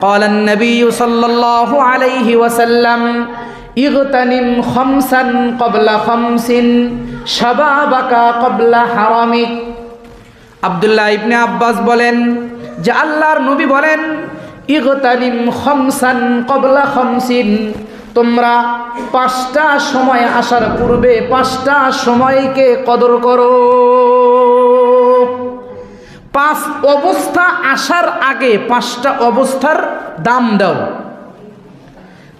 قال النبي صلى الله عليه وسلم اغتنم خمسا قبل خمس شبابك قبل حرمك আব্দুল্লাহ ইবনে আব্বাস বলেন যে আল্লাহর নবী বলেন ইগতানিম খমসান কবলা খমসিন তোমরা পাঁচটা সময় আসার পূর্বে পাঁচটা সময়কে কদর করো পাঁচ অবস্থা আসার আগে পাঁচটা অবস্থার দাম দাও।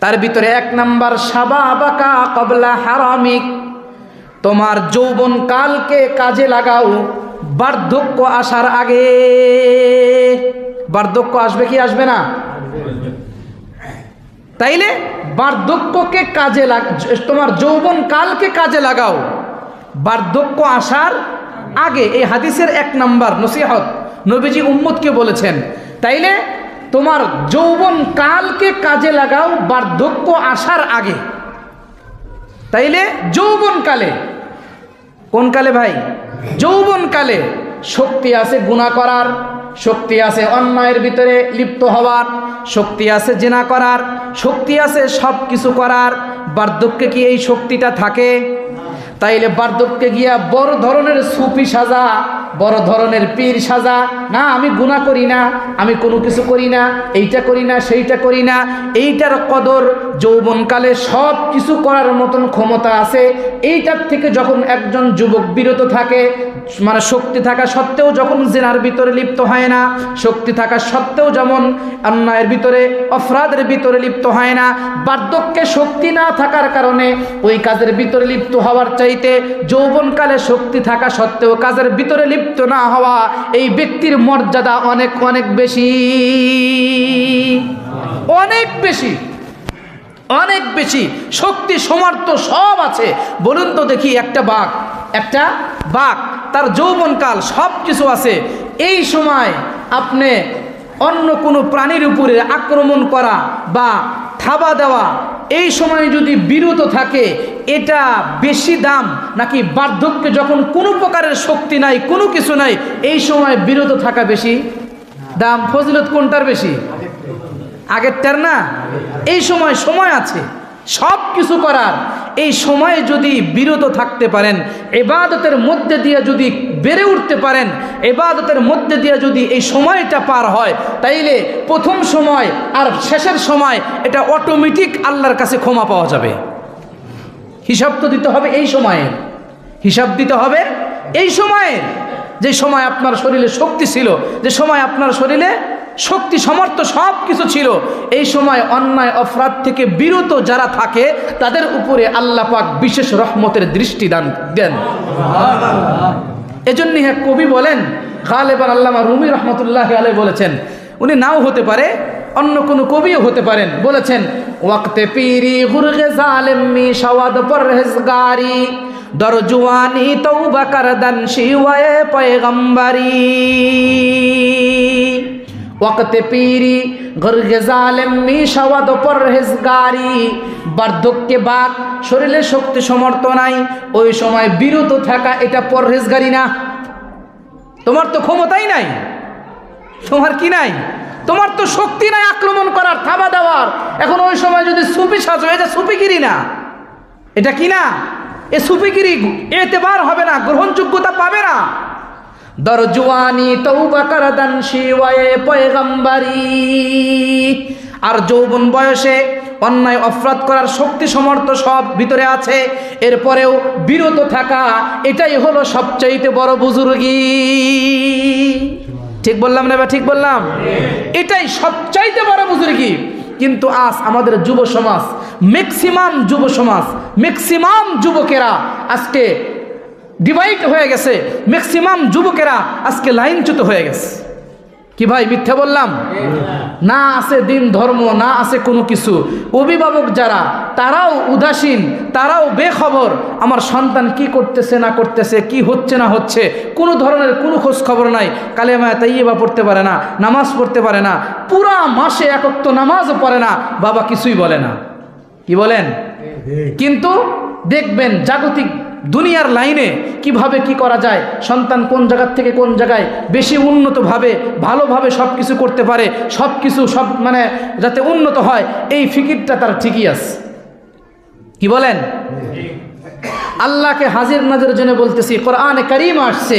তার ভিতরে এক নাম্বার সাবা কবলা হারামিক। তোমার যৌবন কালকে কাজে লাগাও। বার্ধক্য আসার আগে। বার্ধক্য আসবে কি আসবে না? তাইলে বার্ধক্যকে কাজে লাগ তোমার যৌবন কালকে কাজে লাগাও। বার্ধক্য আসার আগে এই হাদিসের এক নাম্বার নসিহত নবীজি উম্মতকে বলেছেন, তাইলে তোমার যৌবন কালকে কাজে লাগাও বার্ধক্য আসার আগে। তাইলে যৌবন কালে। কোন কালে ভাই? যৌবন কালে শক্তি আছে গুণা করার, শক্তি আছে অন্যায়ের ভিতরে লিপ্ত হওয়ার, শক্তি আছে জেনা করার, শক্তি আছে সব কিছু করার। বার্ধক্যে কি এই শক্তিটা থাকে? তাইলে বার্ধক্যে গিয়া বড় ধরনের সুপি সাজা, বড় ধরনের পীর সাজা। না, আমি গুণা করি না, আমি কোনো কিছু করি না, এইটা করি না, সেইটা করি না। এইটার কদর যৌবনকালে সব কিছু করার মতন ক্ষমতা আছে। এইটার থেকে যখন একজন যুবক বিরত থাকে মানে শক্তি থাকা সত্ত্বেও যখন জেনার ভিতরে লিপ্ত হয় না, শক্তি থাকা সত্ত্বেও যেমন অন্যায়ের ভিতরে, অপরাধের ভিতরে লিপ্ত হয় না, বার্ধক্যে শক্তি না থাকার কারণে ওই কাজের ভিতরে লিপ্ত হওয়ার চাইতে যৌবনকালে শক্তি থাকা সত্ত্বেও কাজের ভিতরে লিপ্ত না হওয়া এই ব্যক্তির মর্যাদা অনেক অনেক বেশি। অনেক বেশি। অনেক বেশি। শক্তি সমার্থ সব আছে। বলুন তো দেখি একটা বাঘ একটা বাঘ। তার যৌবনকাল সব কিছু আছে। এই সময় আপনি অন্য কোনো প্রাণীর উপরে আক্রমণ করা বা থাবা দেওয়া, এই সময় যদি বিরত থাকে, এটা বেশি দাম নাকি বার্ধক্যে যখন কোনো প্রকারের শক্তি নাই, কোনো কিছু নাই, এই সময় বিরত থাকা বেশি? দাম, ফজিলত কোনটার বেশি? আগেরটার না? এই সময় সময় আছে। সব কিছু করার। এই সময়ে যদি বিরত থাকতে পারেন, এবাদতের মধ্যে দিয়ে যদি বেড়ে উঠতে পারেন, এবাদতের মধ্যে দিয়ে যদি এই সময়টা পার হয়, তাইলে প্রথম সময় আর শেষের সময় এটা অটোমেটিক আল্লাহর কাছে ক্ষমা পাওয়া যাবে। হিসাব তো দিতে হবে এই সময়ে। হিসাব দিতে হবে এই সময়ে। যে সময় আপনার শরীরে শক্তি ছিল, যে সময় আপনার শরীরে শক্তি সমর্থ সব কিছু ছিল। এই সময় অন্যায় অপরাধ থেকে বিরত যারা থাকে, তাদের উপরে আল্লাহ পাক বিশেষ রহমতের দৃষ্টি দান দেন। এজন্য হ্যাঁ কবি বলেন খালেবান আল্লামা রুমি রহমতুল্লাহ আলাই বলেছেন, উনি নাও হতে পারে, অন্য কোনো কবিও হতে পারেন। বলেছেন, ওয়াক্তে পিরি গুরগে জালেমি সওয়াদ পরহেজগারি, দরজুয়ানি তৌবা করদান শিওয়ে পয়গম্বরি। ওয়াক্তে পিরি গর্গে জালেমি সওয়াদ পরহেজগারি। বার্ধক্যে বাক, শরীরে শক্তি সমর্থ নাই। ওই সময় বিরত থাকা এটা পরহেজগারি না। তোমার তো ক্ষমতাই নাই। তোমার কি নাই? তোমার তো শক্তি নাই আক্রমণ করার, থাবা দেওয়ার। এখন ওই সময় যদি সুপি সাজো এটা সুপিগিরি না, এটা কি না? এ সুপিগিরি এতেবার হবে না, গ্রহণযোগ্যতা পাবে না। দরজুয়ানি তৌবা করদান শিওয়ে পয়গম্বরি। আর যৌবন বয়সে অন্যায় অপরাধ করার শক্তি সমর্থ সব ভিতরে আছে, এরপরেও বিরত থাকা এটাই হলো সবচাইতে বড় বুজুর্গি। ঠিক বললাম না বা, ঠিক বললাম? এটাই সবচাইতে বড় বুজুর্গি। কিন্তু আজ আমাদের যুব সমাজ ম্যাক্সিমাম যুব সমাজ ম্যাক্সিমাম যুবকেরা আজকে ডিভাইড হয়ে গেছে। ম্যাক্সিমাম যুবকেরা আজকে লাইনচ্যুত হয়ে গেছে। কি ভাই মিথ্যা বললাম? না আছে দিন ধর্ম না আছে কোনো কিছু। অভিভাবক যারা তারাও উদাসীন তারাও বেখবর। আমার সন্তান কি করতেছে না করতেছে কি হচ্ছে না হচ্ছে কোনো ধরনের কোনো খোঁজ খবর নাই। কালেমায় তাইয়েবা পড়তে পারে না নামাজ পড়তে পারে না পুরা মাসে একক তো নামাজও পড়ে না বাবা কিছুই বলে না। কি বলেন? কিন্তু দেখবেন জাগতিক দুনিয়ার লাইনে কীভাবে কি করা যায় সন্তান কোন জায়গার থেকে কোন জায়গায় বেশি উন্নতভাবে ভালোভাবে সব কিছু করতে পারে সব কিছু সব মানে যাতে উন্নত হয় এই ফিকিরটা তার ঠিকই আছে। কি বলেন? আল্লাহকে হাজির নাজের জন্য বলতেছি কোরআনে করিম আসছে।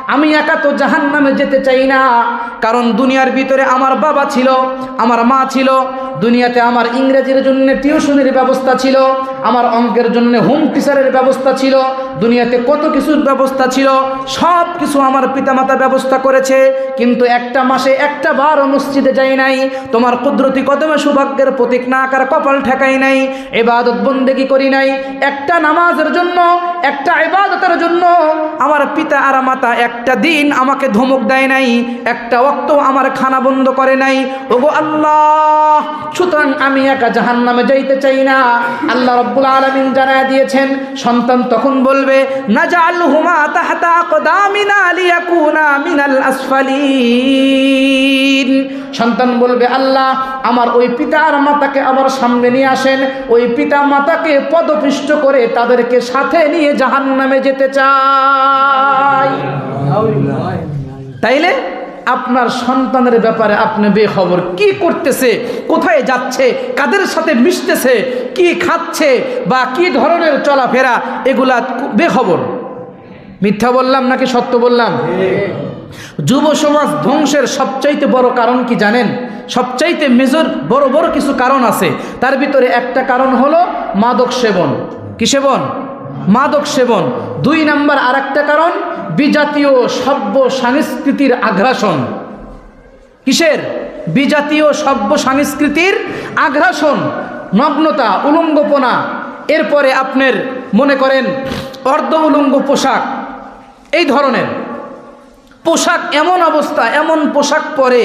আমি একা তো জাহান নামে যেতে চাই না। কারণ দুনিয়ার ভিতরে আমার বাবা ছিল, আমার মা ছিল, দুনিয়াতে আমার ইংরেজির জন্য টিউশনের ব্যবস্থা ছিল, আমার অঙ্কের জন্য হোম টিচারের ব্যবস্থা ছিল, দুনিয়াতে কত কিছুর ব্যবস্থা ছিল সব কিছু আমার পিতামাতা ব্যবস্থা করেছে। কিন্তু একটা মাসে একটা বারও মসজিদে যাই নাই, তোমার কুদরতি কদমে সৌভাগ্যের প্রতীক না আকার কপাল ঠেকাই নাই এবাদত বন্দেগি করি নাই। একটা নামাজের জন্য, একটা ইবাদতের জন্য আমার পিতা আর মাতা একটা দিন আমাকে ধমক দেয় নাই, একটা অক্ত আমার খানা বন্ধ করে নাই। ওগো আল্লাহ, সুতরাং আমি একা জাহান নামে যাইতে চাই না। আল্লাহ রব্বুল আলমিন জানায় দিয়েছেন, সন্তান তখন বলবে না জাল হুমা তাহাতা কদামিনা আলিয়া কুনা মিনাল আসফালিন। সন্তান বলবে, আল্লাহ, আমার ওই পিতা আর মাতাকে আবার সামনে নিয়ে আসেন। ওই পিতা মাতাকে পদপিষ্ট করে তাদেরকে সাথে নিয়ে জাহান নামে যেতে চাই। তাইলে আপনার সন্তানের ব্যাপারে আপনি বেখবর। কি করতেছে? কোথায় যাচ্ছে? কাদের সাথে মিশতেছে? কি খাচ্ছে? বা কি ধরনের চলাফেরা? এগুলা বেখবর। মিথ্যা বললাম নাকি সত্য বললাম? যুব সমাজ ধ্বংসের সবচাইতে বড় কারণ কি জানেন? সবচাইতে মেজর বড় বড় কিছু কারণ আছে। তার ভিতরে একটা কারণ হলো মাদক সেবন। কি সেবন? মাদক সেবন। দুই নাম্বার আর একটা কারণ, বিজাতীয় সভ্য সংস্কৃতির আগ্রাসন। কিসের? বিজাতীয় সভ্য সংস্কৃতির আগ্রাসন। নগ্নতা, উলঙ্গপনা। এরপরে আপনার মনে করেন অর্ধ উলঙ্গ পোশাক। এই ধরনের। পোশাক এমন অবস্থা, এমন পোশাক পরে,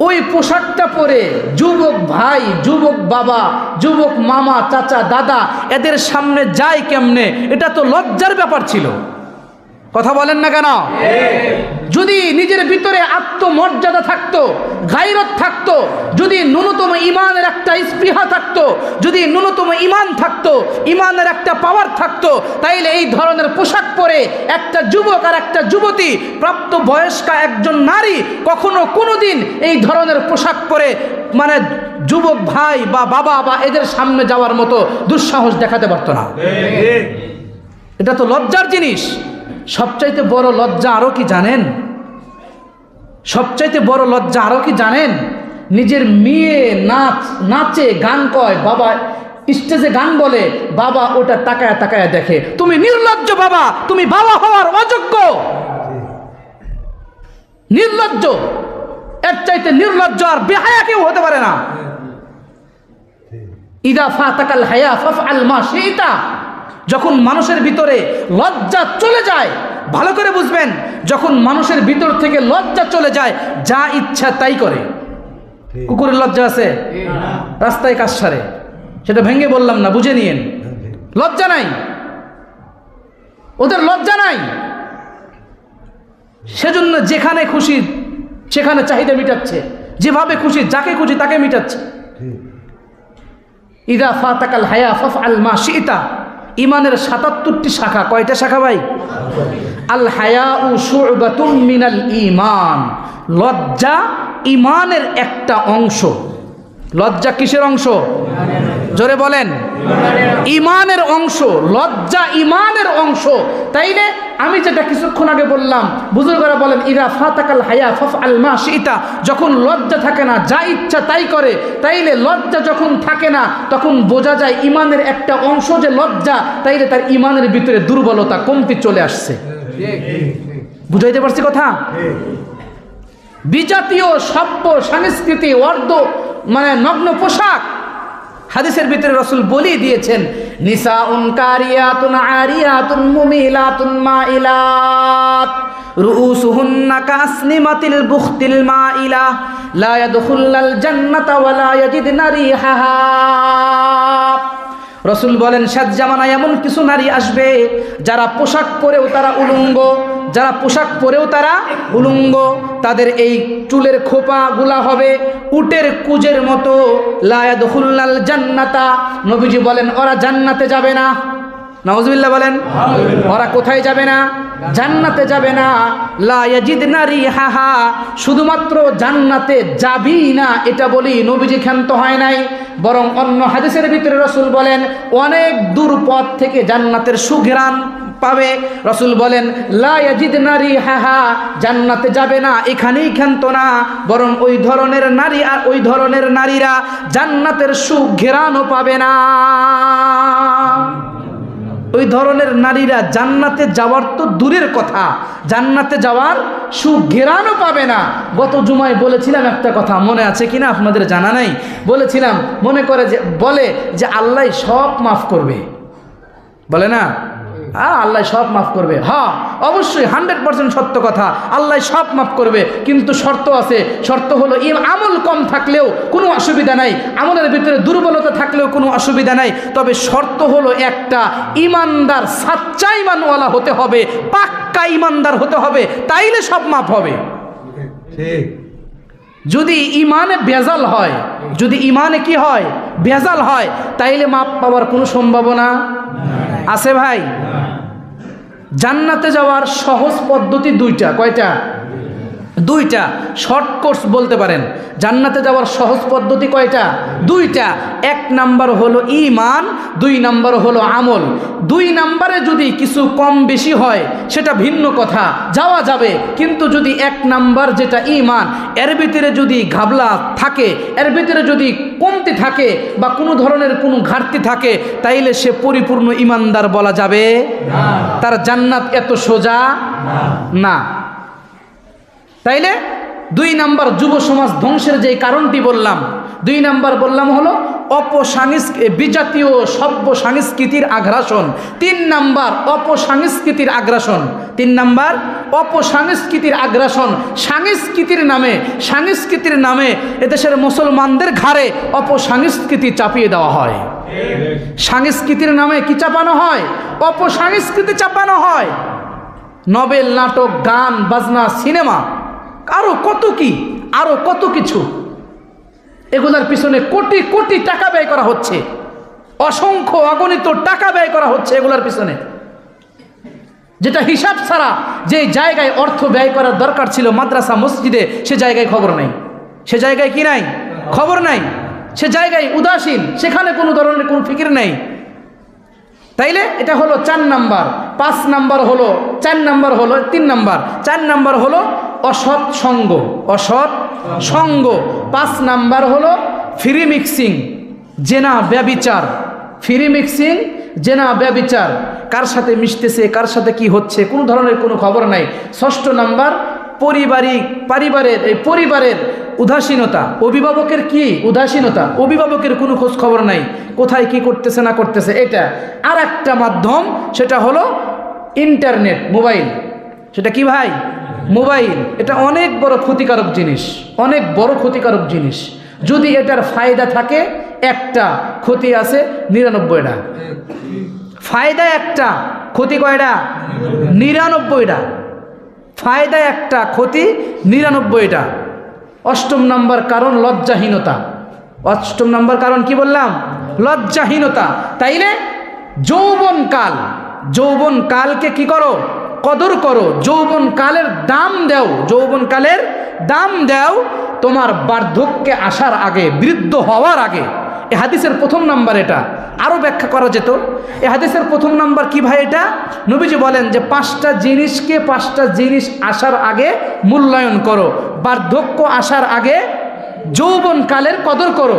ওই পোশাকটা পরে যুবক ভাই, যুবক বাবা, যুবক মামা, চাচা, দাদা, এদের সামনে যায় কেমনে? এটা তো লজ্জার ব্যাপার ছিল। কথা বলেন না কেন? যদি নিজের ভিতরে আত্মমর্যাদা থাকতো গাইরত থাকতো যদি ন্যূনতম ইমানের একটা স্পৃহা থাকতো যদি ন্যূনতম ইমান থাকতো ইমানের একটা পাওয়ার থাকতো তাইলে এই ধরনের পোশাক পরে একটা যুবক আর একটা যুবতী প্রাপ্ত বয়স্কা একজন নারী কখনো কোনোদিন এই ধরনের পোশাক পরে মানে যুবক ভাই বা বাবা বা এদের সামনে যাওয়ার মতো দুঃসাহস দেখাতে পারতো না। এটা তো লজ্জার জিনিস। সবচাইতে বড় লজ্জা আরও কি জানেন? সবচাইতে বড় লজ্জা আরও কি জানেন? নিজের মেয়ে নাচ নাচে গান কয় বাবা স্টেজে গান বলে বাবা ওটা তাকায় তাকায় দেখে। তুমি নির্লজ্জ বাবা তুমি বাবা হওয়ার অযোগ্য। নির্লজ্জ এর চাইতে নির্লজ্জ আর বেহায়া কেউ হতে পারে না। ইদা ফা ফাতাকাল হায়া ফফ আল মা সেইটা যখন মানুষের ভিতরে লজ্জা চলে যায় ভালো করে বুঝবেন যখন মানুষের ভিতর থেকে লজ্জা চলে যায় যা ইচ্ছা তাই করে। কুকুরের লজ্জা আছে? রাস্তায় কাজ সারে। সেটা ভেঙে বললাম না বুঝে নিয়েন। লজ্জা নাই। ওদের লজ্জা নাই। সেজন্য যেখানে খুশি সেখানে চাহিদা মিটাচ্ছে। যেভাবে খুশি যাকে খুশি তাকে মিটাচ্ছে। ইদা ফাতাকাল হায়া ফফ আল মা শিতা ইমানের সাতাত্তরটি শাখা। কয়টা শাখা ভাই? আল হায়া উ মিনাল ইমান লজ্জা ইমানের একটা অংশ। লজ্জা কিসের অংশ? জোরে বলেন। ইমানের অংশ, লজ্জা ইমানের অংশ। তাইলে আমি যেটা কিছুক্ষণ আগে বললাম, বুজুর্গরা বলেন ইরা ফাতাকাল হায়া ফফ আল মা শিতা যখন লজ্জা থাকে না, যা ইচ্ছা তাই করে, তাইলে লজ্জা যখন থাকে না, তখন বোঝা যায় ইমানের একটা অংশ যে লজ্জা, তাইলে তার ইমানের ভিতরে দুর্বলতা কমতি চলে আসছে। বুঝাইতে পারছি কথা? বিজাতীয়, সভ্য সংস্কৃতি অর্ধ মানে নগ্ন পোশাক হাদিসের ভিতরে রসুল বলি দিয়েছেন নিসা উন কারিয়াতুন আরিয়াতুন মুমিলাতুন মাইলাত, রুউসুহুন্না কাসনিমাতিল বুখতিল মাইলা, লা ইয়াদখুলুল জান্নাতা ওয়া লা ইয়াজিদনা রিহাহা। রসুল বলেন, সাত এমন কিছু নারী আসবে যারা পোশাক পরেও তারা উলঙ্গ যারা পোশাক পরেও তারা উলঙ্গ তাদের এই চুলের খোপা গুলা হবে উটের কুজের মতো। লায়াদুল্লাল জান্নাতা। নবীজি বলেন ওরা জান্নাতে যাবে না। নওয়াজবিল্লাহ বলেন ওরা কোথায় যাবে না? জান্নাতে যাবে না। লায়াজিদ নারী হাহা শুধুমাত্র জান্নাতে যাবি না এটা বলি নবীজি ক্ষান্ত হয় নাই। বরং অন্য হাদিসের ভিতরে রসুল বলেন অনেক দূর পথ থেকে জান্নাতের সুঘেরান পাবে। রসুল বলেন লায়াজিদ নারী হাহা জান্নাতে যাবে না, এখানেই ক্ষান্ত না। বরং ওই ধরনের নারী আর ওই ধরনের নারীরা জান্নাতের সুঘেরানও পাবে না। ওই ধরনের নারীরা জান্নাতে যাওয়ার তো দূরের কথা, জান্নাতে যাওয়ার সুঘেরানও পাবে না। গত জুমায় বলেছিলাম একটা কথা, মনে আছে কিনা আপনাদের জানা নাই? বলেছিলাম, মনে করে যে, বলে যে আল্লাহ সব মাফ করবে। বলে না? হ্যাঁ আল্লাহ সব মাফ করবে। হ্যাঁ অবশ্যই হান্ড্রেড পার্সেন্ট সত্য কথা। আল্লাহ সব মাফ করবে কিন্তু শর্ত আছে। শর্ত হলো ইম আমল কম থাকলেও কোনো অসুবিধা নাই। আমলের ভিতরে দুর্বলতা থাকলেও কোনো অসুবিধা নাই। তবে শর্ত হলো একটা ইমানদার সাচ্চা ইমানওয়ালা হতে হবে পাক্কা ইমানদার হতে হবে তাইলে সব মাফ হবে। ঠিক। যদি ইমানে ভেজাল হয় যদি ইমানে কি হয়? ভেজাল হয় তাইলে মাপ পাওয়ার কোনো সম্ভাবনা আছে ভাই? জান্নাতে যাওয়ার সহজ পদ্ধতি দুইটা কয়টা? দুইটা শর্ট কোর্স বলতে পারেন। জান্নাতে যাওয়ার সহজ পদ্ধতি কয়টা? দুইটা। এক নাম্বার হলো ইমান দুই নাম্বার হলো আমল। দুই নাম্বারে যদি কিছু কম বেশি হয়, সেটা ভিন্ন কথা। যাওয়া যাবে, কিন্তু যদি এক নাম্বার যেটা ইমান এর ভিতরে যদি ঘাবলা থাকে, এর ভিতরে যদি কমতি থাকে বা কোনো ধরনের কোনো ঘাটতি থাকে, তাইলে সে পরিপূর্ণ ইমানদার বলা যাবে তার জান্নাত এত সোজা? না। তাইলে দুই নাম্বার যুব সমাজ ধ্বংসের যে কারণটি বললাম, দুই নাম্বার বললাম হলো অপসাংস্ক বিজাতীয় সভ্য সংস্কৃতির আগ্রাসন। তিন নাম্বার অপসংস্কৃতির আগ্রাসন। তিন নাম্বার অপসংস্কৃতির আগ্রাসন। সাংস্কৃতির নামে সাংস্কৃতির নামে এদেশের মুসলমানদের ঘাড়ে অপসংস্কৃতি চাপিয়ে দেওয়া হয়। সাংস্কৃতির নামে কি চাপানো হয়? অপসংস্কৃতি চাপানো হয়। নবেল, নাটক, গান, বাজনা, সিনেমা। আরও কত কি? আরও কত কিছু? এগুলার পিছনে কোটি কোটি টাকা ব্যয় করা হচ্ছে। অসংখ্য অগণিত টাকা ব্যয় করা হচ্ছে এগুলার পিছনে। যেটা হিসাব ছাড়া যে জায়গায় অর্থ ব্যয় করার দরকার ছিল মাদ্রাসা, মসজিদে, সে জায়গায় খবর নাই। সে জায়গায় কি নাই? খবর নাই। সে জায়গায় উদাসীন। সেখানে কোনো ধরনের কোনো ফিকির নেই। তাইলে এটা হলো চার নাম্বার। পাঁচ নাম্বার হলো, চার নাম্বার হলো, তিন নাম্বার। চার নাম্বার হলো অসৎ সঙ্গ অসৎ সঙ্গ। পাঁচ নাম্বার হলো ফ্রি মিক্সিং জেনা ব্যবিচার। ফ্রি মিক্সিং জেনা ব্যবিচার। কার সাথে মিশতেছে, কার সাথে কি হচ্ছে, কোনো ধরনের কোনো খবর নাই। ষষ্ঠ নাম্বার, পারিবারিক, পরিবারের, এই পরিবারের উদাসীনতা। অভিভাবকের কি উদাসীনতা? অভিভাবকের কোনো খোঁজ খবর নাই। কোথায় কি করতেছে, না করতেছে, এটা। আর একটা মাধ্যম, সেটা হলো ইন্টারনেট মোবাইল সেটা কি ভাই? মোবাইল, এটা অনেক বড় ক্ষতিকারক জিনিস, অনেক বড় ক্ষতিকারক জিনিস। যদি এটার ফায়দা থাকে, একটা ক্ষতি আছে নিরানব্বইটা। ফায়দা একটা, ক্ষতি কয়টা? নিরানব্বইটা। ফায়দা একটা, ক্ষতি নিরানব্বইটা। অষ্টম নাম্বার কারণ লজ্জাহীনতা। অষ্টম নাম্বার কারণ কি বললাম? লজ্জাহীনতা। তাইলে যৌবন কাল যৌবন কালকে কি করো? কদর করো যৌবন কালের দাম দেও যৌবন কালের দাম দেও, তোমার বার্ধক্যে আসার আগে, বৃদ্ধ হওয়ার আগে। এ হাদিসের প্রথম নাম্বার এটা। আরও ব্যাখ্যা করা যেত। এ হাদিসের প্রথম নাম্বার কি ভাই এটা? নবীজি বলেন যে, পাঁচটা জিনিসকে পাঁচটা জিনিস আসার আগে মূল্যায়ন করো। বার্ধক্য আসার আগে যৌবনকালের কদর করো।